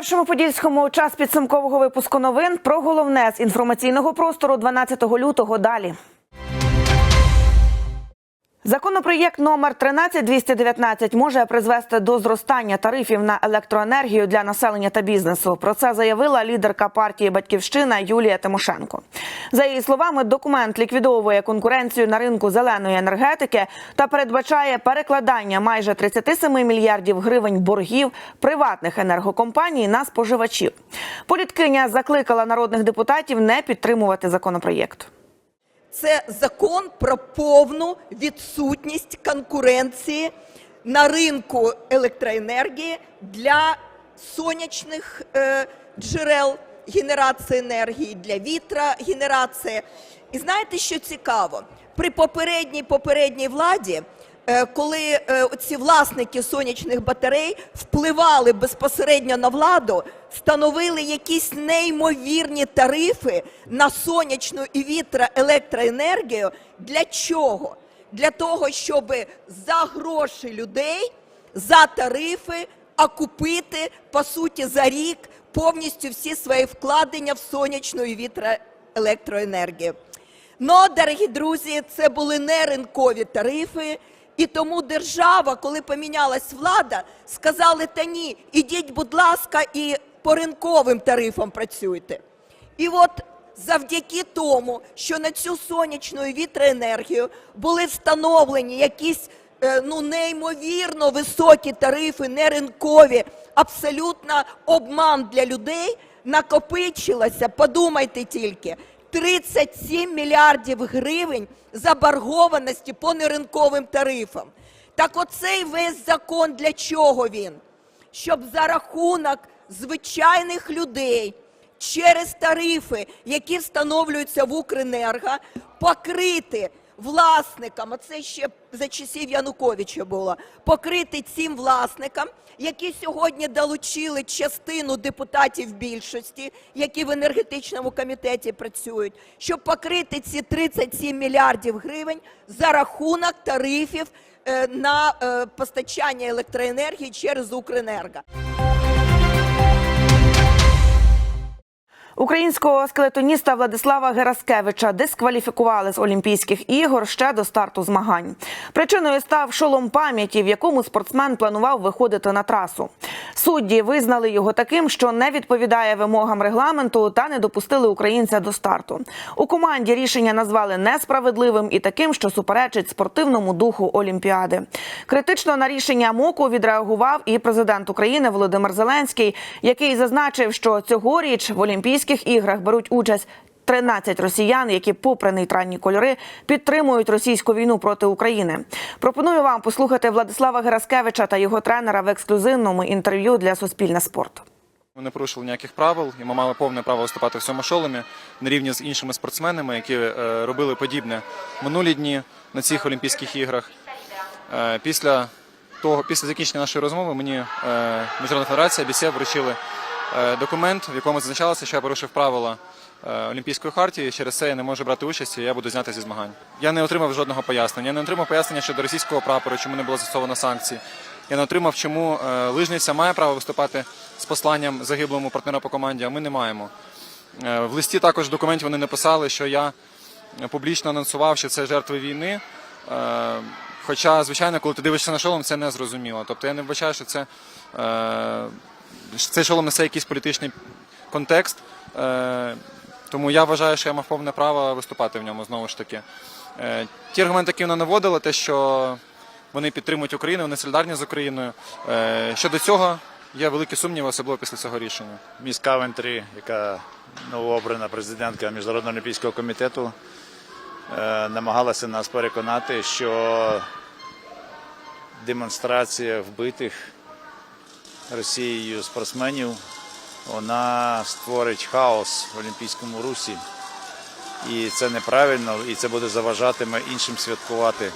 першому подільському час підсумкового випуску новин про головне з інформаційного простору 12 лютого. Далі. Законопроєкт номер 13219 може призвести до зростання тарифів на електроенергію для населення та бізнесу. Про це заявила лідерка партії Батьківщина Юлія Тимошенко. За її словами, документ ліквідовує конкуренцію на ринку зеленої енергетики та передбачає перекладання майже 37 мільярдів гривень боргів приватних енергокомпаній на споживачів. Політкиня закликала народних депутатів не підтримувати законопроєкт. Це закон про повну відсутність конкуренції на ринку електроенергії для сонячних е, джерел генерації енергії, для вітрогенерації. І знаєте, що цікаво? При попередній попередній владі, е, коли е, ці власники сонячних батарей впливали безпосередньо на владу, становили якісь неймовірні тарифи на сонячну і вітроелектроенергію. Для чого? Для того, щоб за гроші людей, за тарифи окупити, по суті, за рік повністю всі свої вкладення в сонячну і вітроелектроенергію. Ну, дорогі друзі, це були не ринкові тарифи. І тому держава, коли помінялась влада, сказали: та ні, ідіть, будь ласка, і по ринковим тарифам працюйте. І от завдяки тому, що на цю сонячну і вітроенергію були встановлені якісь е, ну неймовірно високі тарифи, не ринкові, абсолютно обман для людей, накопичилося, подумайте тільки, 37 мільярдів гривень заборгованості по неринковим тарифам. Так оцей весь закон для чого він? Щоб за рахунок звичайних людей через тарифи, які встановлюються в Укренерго, покрити власникам, а це ще за часів Януковича було, покрити цим власникам, які сьогодні долучили частину депутатів більшості, які в енергетичному комітеті працюють, щоб покрити ці 37 мільярдів гривень за рахунок тарифів е, на е, постачання електроенергії через Укренерго. Українського скелетоніста Владислава Гераскевича дискваліфікували з Олімпійських ігор ще до старту змагань. Причиною став шолом пам'яті, в якому спортсмен планував виходити на трасу. Судді визнали його таким, що не відповідає вимогам регламенту та не допустили українця до старту. У команді рішення назвали несправедливим і таким, що суперечить спортивному духу Олімпіади. Критично на рішення МОКу відреагував і президент України Володимир Зеленський, який зазначив, що цьогоріч в Олімпійських іграх беруть участь 13 росіян, які, попри нейтральні кольори, підтримують російську війну проти України. Пропоную вам послухати Владислава Гераскевича та його тренера в ексклюзивному інтерв'ю для Суспільне спорт. Ми не порушили ніяких правил, і ми мали повне право виступати в цьому шоломі на рівні з іншими спортсменами, які е, робили подібне минулі дні на цих Олімпійських іграх. Е, Після того, після закінчення нашої розмови, мені е, Міжнародна федерація БІСЕ вручили документ, в якому зазначалося, що я порушив правила е, Олімпійської хартії. Через це я не можу брати участь, і я буду знятий зі змагань. Я не отримав жодного пояснення. Я не отримав пояснення щодо російського прапору, чому не було застосовано санкцій. Я не отримав, чому е, лижниця має право виступати з посланням загиблому партнера по команді, а ми не маємо. Е, В листі також в документі вони написали, що я публічно анонсував, що це жертви війни. Е, Хоча, звичайно, коли ти дивишся на шолом, це не зрозуміло. Тобто я не вбачаю, що це е, цей шолом несе якийсь політичний контекст. Е, Тому я вважаю, що я мав повне право виступати в ньому знову ж таки. Е, Ті аргументи, які вона наводила, те, що вони підтримують Україну, вони солідарні з Україною. Е, Щодо цього є великі сумніви, особливо після цього рішення. Міс Кавентрі, яка новообрана президентка Міжнародного олімпійського комітету, намагалася нас переконати, що демонстрація вбитих Росією спортсменів вона створить хаос в Олімпійському русі. І це неправильно, і це буде заважатиме іншим святкувати.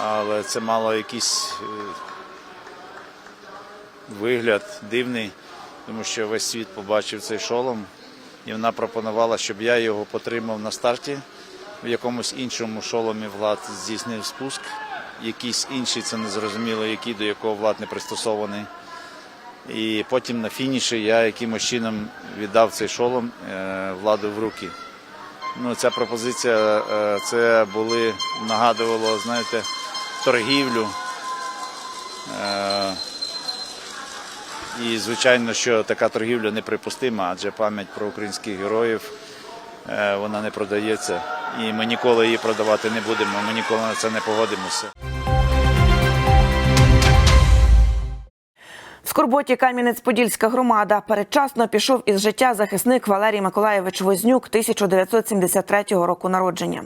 Але це мало якийсь е, вигляд дивний, тому що весь світ побачив цей шолом, і вона пропонувала, щоб я його потримав на старті. В якомусь іншому шоломі влад здійснив спуск, якийсь інший, це незрозуміло, який до якого влад не пристосований. І потім на фініші я якимось чином віддав цей шолом е, владу в руки. Ну, ця пропозиція е, це були, нагадувало, знаєте, торгівлю. Е, І, звичайно, що така торгівля неприпустима, адже пам'ять про українських героїв вона не продається. І ми ніколи її продавати не будемо, ми ніколи на це не погодимося. Скорботі Кам'янець-Подільська громада передчасно пішов із життя захисник Валерій Миколаєвич Вознюк 1973 року народження.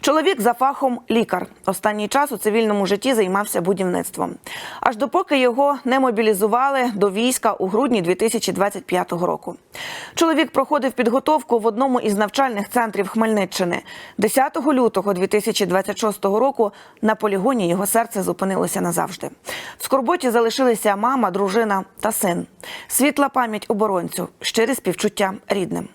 Чоловік за фахом лікар. Останній час у цивільному житті займався будівництвом. Аж допоки його не мобілізували до війська у грудні 2025 року. Чоловік проходив підготовку в одному із навчальних центрів Хмельниччини. 10 лютого 2026 року на полігоні його серце зупинилося назавжди. В Скорботі залишилися мама, дружина та син. Світла пам'ять оборонцю, щире співчуття рідним.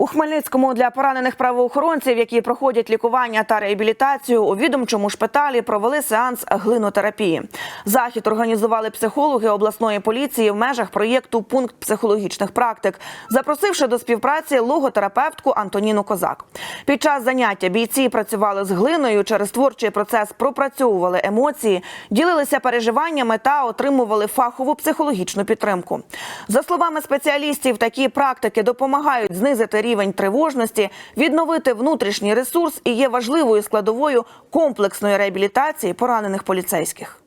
У Хмельницькому для поранених правоохоронців, які проходять лікування та реабілітацію, у відомчому шпиталі провели сеанс глинотерапії. Захід організували психологи обласної поліції в межах проєкту Пункт психологічних практик, запросивши до співпраці логотерапевтку Антоніну Козак. Під час заняття бійці працювали з глиною, через творчий процес пропрацьовували емоції, ділилися переживаннями та отримували фахову психологічну підтримку. За словами спеціалістів, такі практики допомагають знизити рівень тривожності, відновити внутрішній ресурс і є важливою складовою комплексної реабілітації поранених поліцейських.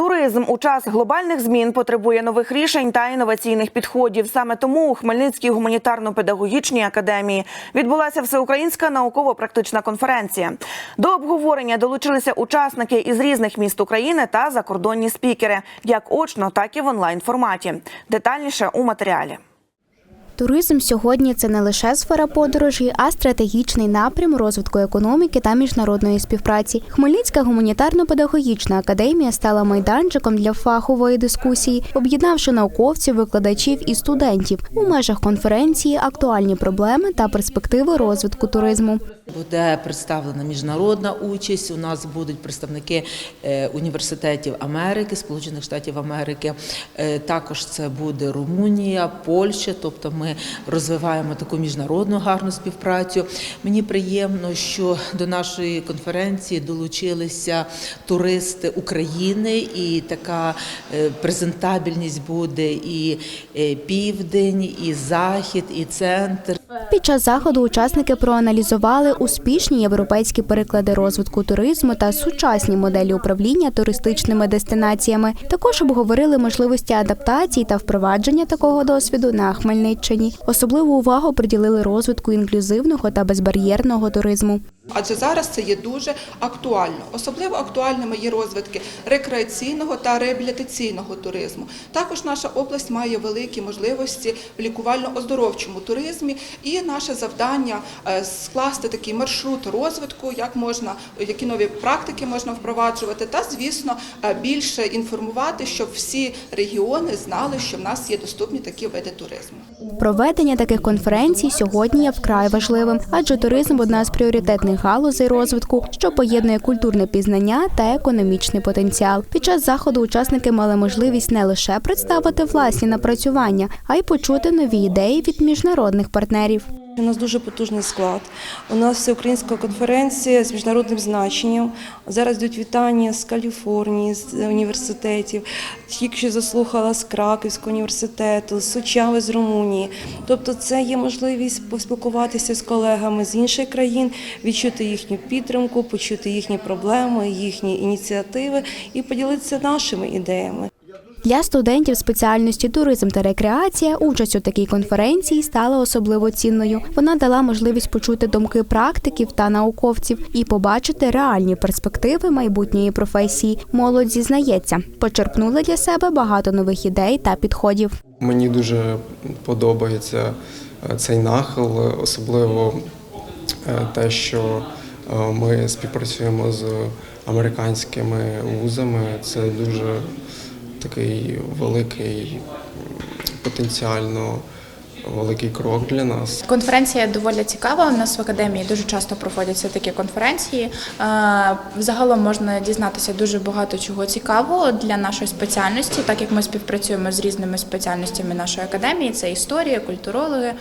Туризм у час глобальних змін потребує нових рішень та інноваційних підходів. Саме тому у Хмельницькій гуманітарно-педагогічній академії відбулася всеукраїнська науково-практична конференція. До обговорення долучилися учасники із різних міст України та закордонні спікери, як очно, так і в онлайн форматі. Детальніше у матеріалі. Туризм сьогодні це не лише сфера подорожі, а стратегічний напрям розвитку економіки та міжнародної співпраці. Хмельницька гуманітарно-педагогічна академія стала майданчиком для фахової дискусії, об'єднавши науковців, викладачів і студентів у межах конференції актуальні проблеми та перспективи розвитку туризму. Буде представлена міжнародна участь. У нас будуть представники е, університетів Америки, Сполучених Штатів Америки. Е, Також це буде Румунія, Польща. Тобто ми розвиваємо таку міжнародну гарну співпрацю. Мені приємно, що до нашої конференції долучилися туристи України, і така е, презентабельність буде і е, південь, і захід, і центр. Під час заходу учасники проаналізували успішні європейські переклади розвитку туризму та сучасні моделі управління туристичними дестинаціями. Також обговорили можливості адаптації та впровадження такого досвіду на Хмельниччині. Особливу увагу приділили розвитку інклюзивного та безбар'єрного туризму. Адже зараз це є дуже актуально. Особливо актуальними є розвитки рекреаційного та реабілітаційного туризму. Також наша область має великі можливості в лікувально-оздоровчому туризмі, і наше завдання е, скласти такий маршрут розвитку, як можна, які нові практики можна впроваджувати, та звісно е, більше інформувати, щоб всі регіони знали, що в нас є доступні такі види туризму. Проведення таких конференцій сьогодні є вкрай важливим, адже туризм одна з пріоритетних галузей розвитку, що поєднує культурне пізнання та економічний потенціал. Під час заходу учасники мали можливість не лише представити власні напрацювання, а й почути нові ідеї від міжнародних партнерів. У нас дуже потужний склад. У нас всеукраїнська конференція з міжнародним значенням. Зараз йдуть вітання з Каліфорнії, з університетів. Тільки що заслухала з Краківського університету, з Сучави з Румунії. Тобто, це є можливість поспілкуватися з колегами з інших країн, відчути їхню підтримку, почути їхні проблеми, їхні ініціативи і поділитися нашими ідеями. Для студентів спеціальності туризм та рекреація участь у такій конференції стала особливо цінною. Вона дала можливість почути думки практиків та науковців і побачити реальні перспективи майбутньої професії. Молодь зізнається, почерпнули для себе багато нових ідей та підходів. Мені дуже подобається е, цей нахил, особливо е, те, що е, ми співпрацюємо з американськими вузами. Це дуже такий великий потенціально великий крок для нас. Конференція доволі цікава. У нас в академії дуже часто проводяться такі конференції. Загалом можна дізнатися дуже багато чого цікавого для нашої спеціальності, так як ми співпрацюємо з різними спеціальностями нашої академії. Це історія, культурологи.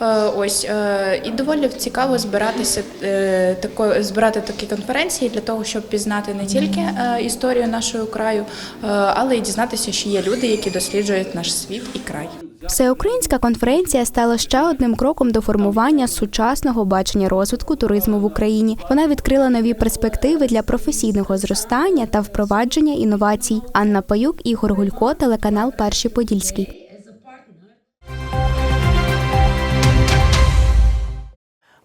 Е, Ось е, і доволі цікаво збиратися е, тако, збирати такі конференції для того, щоб пізнати не тільки історію нашого краю, але й дізнатися, що є люди, які досліджують наш світ і край. Всеукраїнська конференція стала ще одним кроком до формування сучасного бачення розвитку туризму в Україні. Вона відкрила нові перспективи для професійного зростання та впровадження інновацій. Анна Паюк, Ігор Гулько, телеканал Перший Подільський.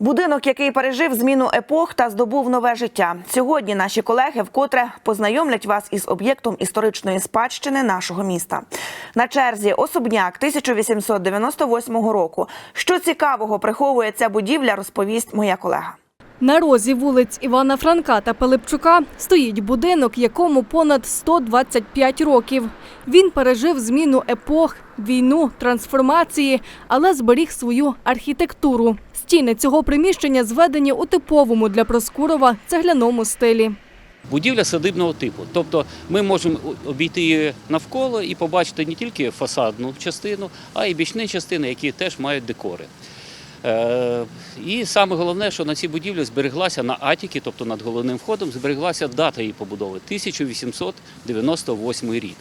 Будинок, який пережив зміну епох та здобув нове життя. Сьогодні наші колеги вкотре познайомлять вас із об'єктом історичної спадщини нашого міста. На черзі особняк 1898 року. Що цікавого приховує ця будівля, розповість моя колега. На розі вулиць Івана Франка та Пилипчука стоїть будинок, якому понад 125 років. Він пережив зміну епох, війну, трансформації, але зберіг свою архітектуру. Стіни цього приміщення зведені у типовому для Проскурова цегляному стилі. Будівля садибного типу. Тобто ми можемо обійти її навколо і побачити не тільки фасадну частину, а й бічні частини, які теж мають декори. Е, І саме головне, що на цій будівлі збереглася на атіки, тобто над головним входом, збереглася дата її побудови 1898 рік.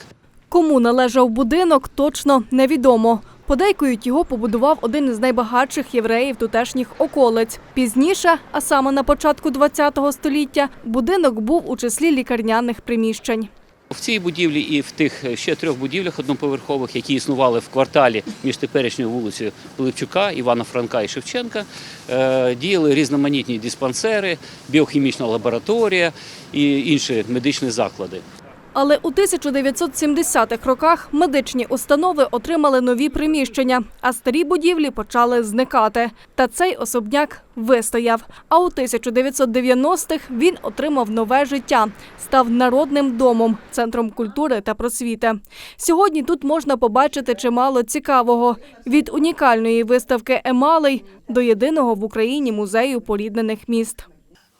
Кому належав будинок, точно невідомо. Подейкують, його побудував один із найбагатших євреїв тутешніх околиць. Пізніше, а саме на початку ХХ століття, будинок був у числі лікарняних приміщень. В цій будівлі і в тих ще трьох будівлях одноповерхових, які існували в кварталі між теперішньою вулицею Пилипчука, Івана Франка і Шевченка, е, діяли різноманітні диспансери, біохімічна лабораторія і інші медичні заклади. Але у 1970-х роках медичні установи отримали нові приміщення, а старі будівлі почали зникати. Та цей особняк вистояв. А у 1990-х він отримав нове життя, став народним домом, центром культури та просвіти. Сьогодні тут можна побачити чимало цікавого від унікальної виставки емалей до єдиного в Україні музею поріднених міст.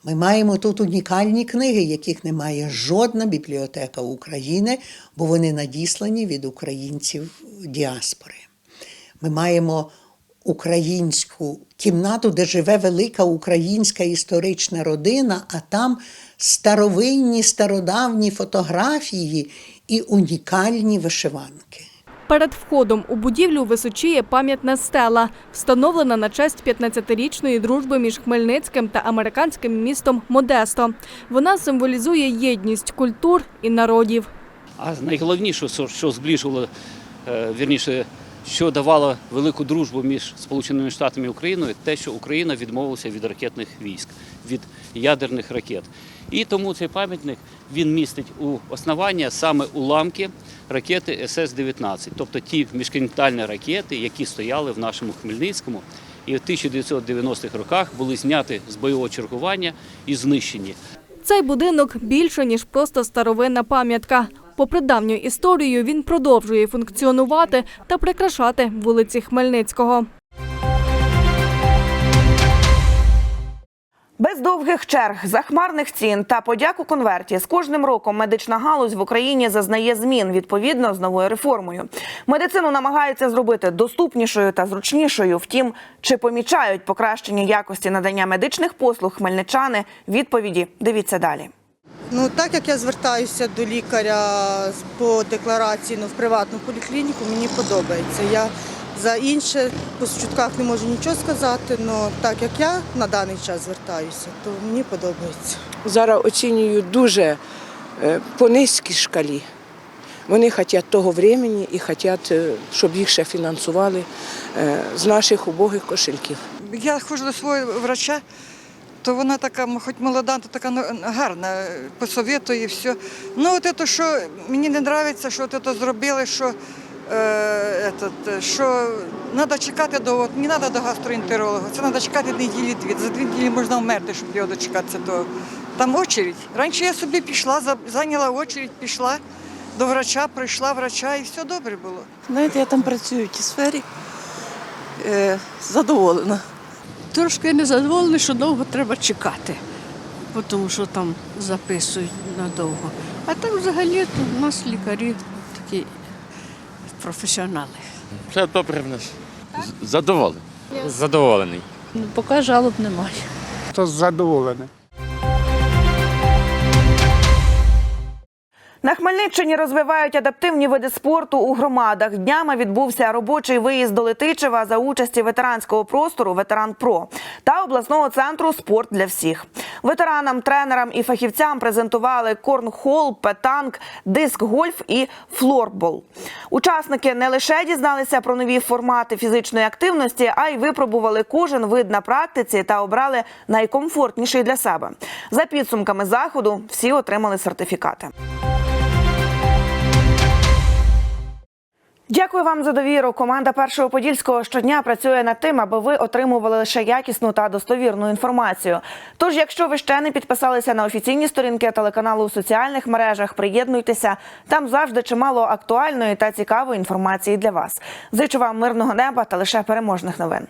Ми маємо тут унікальні книги, яких не має жодна бібліотека України, бо вони надіслані від українців діаспори. Ми маємо українську кімнату, де живе велика українська історична родина, а там старовинні, стародавні фотографії і унікальні вишиванки. Перед входом у будівлю височіє пам'ятна стела, встановлена на честь 15-річної дружби між Хмельницьким та американським містом Модесто. Вона символізує єдність культур і народів. А найголовніше, що- зближувало, е, вірніше, що давало велику дружбу між Сполученими Штатами і Україною, те, що Україна відмовилася від ракетних військ, від ядерних ракет. І тому цей пам'ятник він містить у основання саме уламки ракети СС-19, тобто ті міжконтинентальні ракети, які стояли в нашому Хмельницькому. І в 1990-х роках були зняті з бойового чергування і знищені. Цей будинок більше, ніж просто старовинна пам'ятка. Попри давню історію, він продовжує функціонувати та прикрашати вулиці Хмельницького. Без довгих черг, захмарних цін та подяку конверті з кожним роком медична галузь в Україні зазнає змін відповідно з новою реформою. Медицину намагаються зробити доступнішою та зручнішою. Втім, чи помічають покращення якості надання медичних послуг хмельничани? Відповіді дивіться далі. Ну, так як я звертаюся до лікаря по декларації ну, в приватну поліклініку, мені подобається. Я за інше по чутках не можу нічого сказати, але так як я на даний час звертаюся, то мені подобається. Зараз оцінюю дуже е, по низькій шкалі. Вони хочуть того времени і хочуть, е, щоб їх ще фінансували е, з наших убогих кошельків. Я ходжу до свого врача, то вона така, хоч молода, то така ну, гарна, посовітує все. Ну, от це, що мені не подобається, що от це зробили, що, е, этот, що треба чекати до, от, не треба до гастроентеролога, це треба чекати неділі дві. За дві неділі можна вмерти, щоб його дочекатися. До... Там очередь. Раніше я собі пішла, зайняла очередь, пішла до врача, прийшла врача і все добре було. Знаєте, я там працюю в тій сфері. Е, задоволена. Трошки не задоволена, що довго треба чекати, бо тому що там записують надовго. А так взагалі у нас лікарі такі професіонали. Все добре в нас. Задоволений. Задоволений. Ну, Поки жалоб немає. То задоволений. На Хмельниччині розвивають адаптивні види спорту у громадах. Днями відбувся робочий виїзд до Летичева за участі ветеранського простору Ветеран Про та обласного центру Спорт для всіх. Ветеранам, тренерам і фахівцям презентували корнхол, петанк, диск-гольф і флорбол. Учасники не лише дізналися про нові формати фізичної активності, а й випробували кожен вид на практиці та обрали найкомфортніший для себе. За підсумками заходу всі отримали сертифікати. Дякую вам за довіру. Команда першого подільського щодня працює над тим, аби ви отримували лише якісну та достовірну інформацію. Тож, якщо ви ще не підписалися на офіційні сторінки телеканалу у соціальних мережах, приєднуйтеся. Там завжди чимало актуальної та цікавої інформації для вас. Зичу вам мирного неба та лише переможних новин.